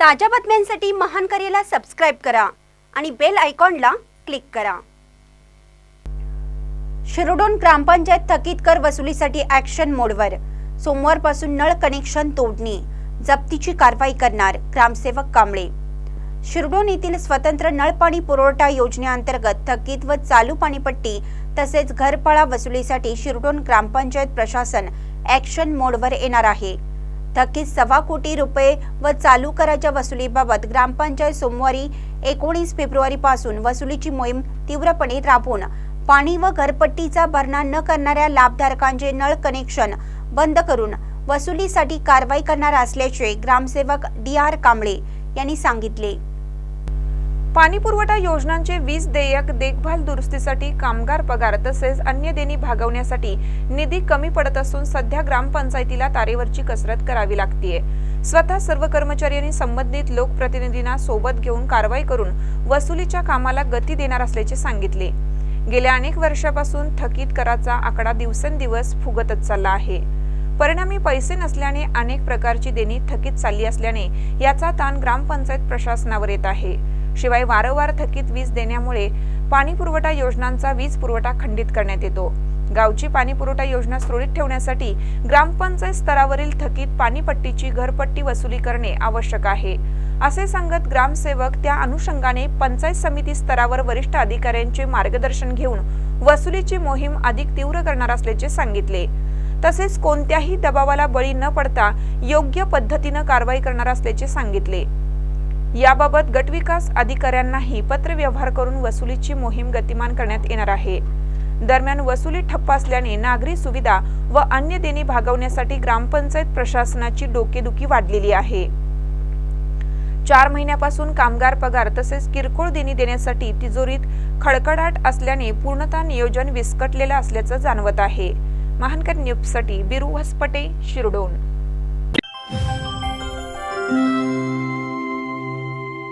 ताज्या बातम्यांसाठी महान करेला सबस्क्राईब करा आणि बेल आयकॉनला क्लिक करा. शिरोडोन ग्रामपंचायत थकीत कर वसुलीसाठी ॲक्शन मोडवर. सोमवारपासून नळ कनेक्शन तोडणी. जप्तीची कारवाई करणार ग्रामसेवक कांबळे. शिरडोन येथील स्वतंत्र नळपाणी पुरवठा योजनेअंतर्गत थकीत व चालू पाणीपट्टी तसेच घरपाळा वसुलीसाठी शिरडोन ग्रामपंचायत प्रशासन ॲक्शन मोडवर येणार आहे. थकीत सव्वा कोटी रुपये व चालू कराच्या वसुलीबाबत ग्रामपंचायत सोमवारी एकोणीस फेब्रुवारी पासून वसुलीची मोहीम तीव्रपणे राबवून पाणी व घरपट्टीचा भरणा न करणाऱ्या लाभधारकांचे नळ कनेक्शन बंद करून वसुलीसाठी कारवाई करणार असल्याचे ग्रामसेवक डी आर कांबळे यांनी सांगितले. पाणी पुरवठा योजनांचे वीज देयक देखभाल दुरुस्तीसाठी कामगार पगार तसेच अन्य देणी भागवण्यासाठी निधी कमी पडत असून सध्या ग्रामपंचायतीला तारेवरची कसरत करावी लागतीये. स्वतः सर्व कर्मचाऱ्यांनी संबंधित लोकप्रतिनिधींना सोबत घेऊन कारवाई करून वसुलीच्या कामाला गती देणार असल्याचे सांगितले. गेल्या अनेक वर्षापासून थकीत कराचा आकडा दिवसेंदिवस फुगतच चालला आहे. परिणामी पैसे नसल्याने अनेक प्रकारची देणी थकीत चालली असल्याने याचा ताण ग्रामपंचायत प्रशासनावर येत आहे. शिवाय वारंवार थकीत वीज देण्यामुळे पाणी पुरवठा योजनांचा वीज पुरवठा खंडित करण्यात येतो. गावची पाणी पुरवठा योजना सुरळीत ठेवण्यासाठी ग्रामपंचायत स्तरावरील थकीत पाणीपट्टीची घरपट्टी वसुली करणे आवश्यक आहे. असे सांगत ग्रामसेवक त्या अनुषंगाने पंचायत समिती स्तरावर वरिष्ठ अधिकाऱ्यांचे मार्गदर्शन घेऊन वसुलीची मोहीम अधिक तीव्र करणार असल्याचे सांगितले. तसेच कोणत्याही दबावाला बळी न पडता योग्य पद्धतीनं कारवाई करणार असल्याचे सांगितले. याबाबत गटविकास अधिकाऱ्यांनाही पत्रव्यवहार करून वसुलीची मोहीम गतिमान करण्यात येणार आहे. दरम्यान वसुली ठप्प असल्याने नागरी सुविधा व अन्य देणी भागवण्यासाठी ग्रामपंचायत प्रशासनाची डोकेदुखी वाढलेली आहे. चार महिन्यापासून कामगार पगार तसेच किरकोळ देणी देण्यासाठी तिजोरीत खडखडाट असल्याने पूर्णतः नियोजन विस्कटलेलं असल्याचं जाणवत आहे. महानकर न्यूजसाठी बिरू हसपटे शिरडोन.